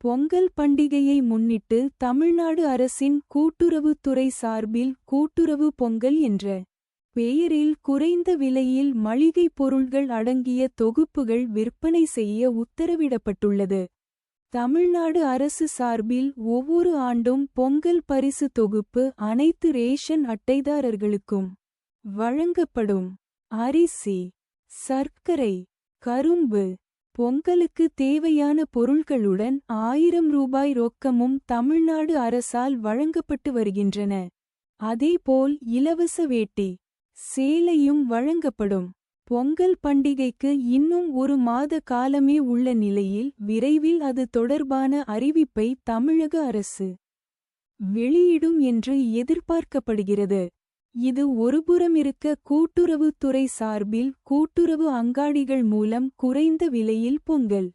பொங்கல் பண்டிகையை முன்னிட்டு தமிழ்நாடு அரசின் கூட்டுறவுத்துறை சார்பில் கூட்டுறவு பொங்கல் என்ற பெயரில் குறைந்த விலையில் மளிகைப் பொருள்கள் அடங்கிய தொகுப்புகள் விற்பனை செய்ய உத்தரவிடப்பட்டுள்ளது. தமிழ்நாடு அரசு சார்பில் ஒவ்வொரு ஆண்டும் பொங்கல் பரிசு தொகுப்பு அனைத்து ரேஷன் அட்டைதாரர்களுக்கும் வழங்கப்படும். அரிசி சர்க்கரை கரும்பு பொங்கலுக்கு தேவையான பொருள்களுடன் ஆயிரம் ரூபாய் ரொக்கமும் தமிழ்நாடு அரசால் வழங்கப்பட்டு வருகின்றன. அதேபோல் இலவச வேட்டி சேலையும் வழங்கப்படும். பொங்கல் பண்டிகைக்கு இன்னும் ஒரு மாத காலமே உள்ள நிலையில் விரைவில் அது தொடர்பான அறிவிப்பை தமிழக அரசு வெளியிடும் என்று எதிர்பார்க்கப்படுகிறது. இது ஒருபுறமிருக்க கூட்டுறவுத்துறை சார்பில் கூட்டுறவு அங்காடிகள் மூலம் குறைந்த விலையில் பொங்கல்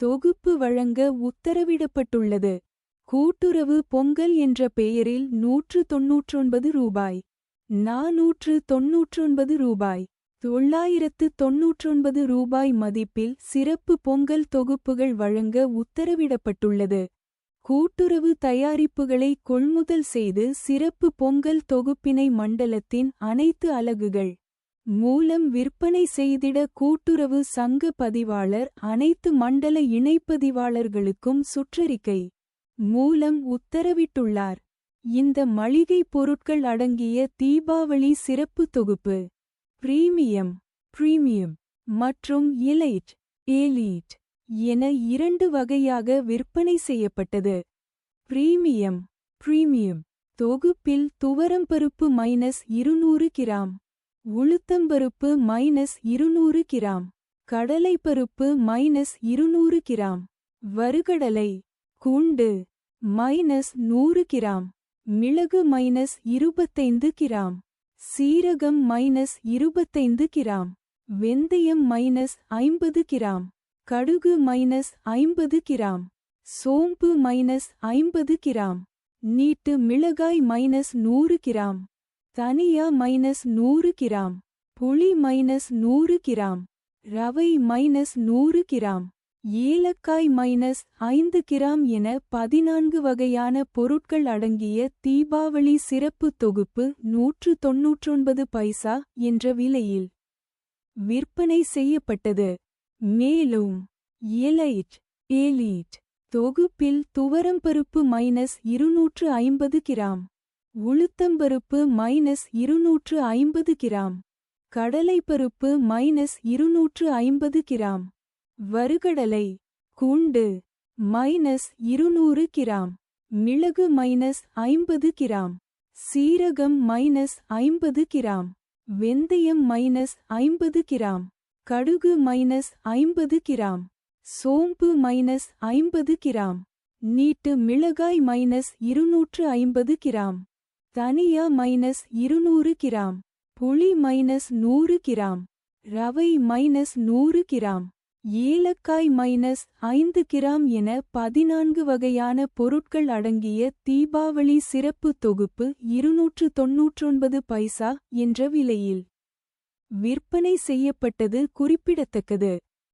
தொகுப்பு வழங்க உத்தரவிடப்பட்டுள்ளது. கூட்டுறவு பொங்கல் என்ற பெயரில் நூற்று தொன்னூற்றொன்பது ரூபாய் நாநூற்று தொன்னூற்றொன்பது ரூபாய் தொள்ளாயிரத்து தொன்னூற்றொன்பது ரூபாய் மதிப்பில் சிறப்பு பொங்கல் தொகுப்புகள் வழங்க உத்தரவிடப்பட்டுள்ளது. கூட்டுறவு தயாரிப்புகளை கொள்முதல் செய்து சிறப்பு பொங்கல் தொகுப்பினை மண்டலத்தின் அனைத்து அலகுகள் மூலம் விற்பனை செய்திட கூட்டுறவு சங்க பதிவாளர் அனைத்து மண்டல இணைப்பதிவாளர்களுக்கும் சுற்றறிக்கை மூலம் உத்தரவிட்டுள்ளார். இந்த மளிகை பொருட்கள் அடங்கிய தீபாவளி சிறப்பு தொகுப்பு பிரீமியம் பிரீமியம் மற்றும் இலைட் ஏலீட் என இரண்டு வகையாக விற்பனை செய்யப்பட்டது. பிரீமியம் பிரீமியம் தொகுப்பில் துவரம்பருப்பு மைனஸ் இருநூறு கிராம் உளுத்தம்பருப்பு மைனஸ் இருநூறு கிராம் கடலைப்பருப்பு மைனஸ் இருநூறு கிராம் வறுகடலை குண்டு மைனஸ் நூறு கிராம் மிளகு மைனஸ் இருபத்தைந்து கிராம் சீரகம் மைனஸ் இருபத்தைந்து கிராம் வெந்தயம் மைனஸ் ஐம்பது கிராம் கடுகு மைனஸ் ஐம்பது கிராம். சோம்பு மைனஸ் ஐம்பது கிராம். நீட்டு மிளகாய் மைனஸ் நூறு கிராம். தனியா மைனஸ் நூறு கிராம். புளி மைனஸ் நூறு கிராம். ரவை மைனஸ் நூறு கிராம். ஏலக்காய் மைனஸ் ஐந்து கிராம் என பதினான்கு வகையான பொருட்கள் அடங்கிய தீபாவளி சிறப்பு தொகுப்பு நூற்று தொன்னூற்றொன்பது பைசா என்ற விலையில் விற்பனை செய்யப்பட்டது. மேலும் எலைட் ஏலீட் தொகுப்பில் துவரம்பருப்பு மைனஸ் இருநூற்று ஐம்பது கிராம் உளுத்தம்பருப்பு மைனஸ் இருநூற்று ஐம்பது கிராம் கடலைப்பருப்பு மைனஸ் இருநூற்று ஐம்பது கிராம் வறுகடலை குண்டு மைனஸ் இருநூறு கிராம் மிளகு மைனஸ் ஐம்பது கிராம் சீரகம் மைனஸ் ஐம்பது கிராம் வெந்தயம் மைனஸ் ஐம்பது கிராம் கடுகு மைனஸ் ஐம்பது கிராம். சோம்பு மைனஸ் ஐம்பது கிராம். நீட்டு மிளகாய் மைனஸ் இருநூற்று ஐம்பது கிராம். தனியா மைனஸ் இருநூறு கிராம். புளி மைனஸ் நூறு கிராம். ரவை மைனஸ் நூறு கிராம். ஏலக்காய் மைனஸ் ஐந்து கிராம் என பதினான்கு வகையான பொருட்கள் அடங்கிய தீபாவளி சிறப்பு தொகுப்பு இருநூற்று தொன்னூற்றொன்பது பைசா என்ற விலையில். விற்பனை செய்யப்பட்டது குறிப்பிடத்தக்கது.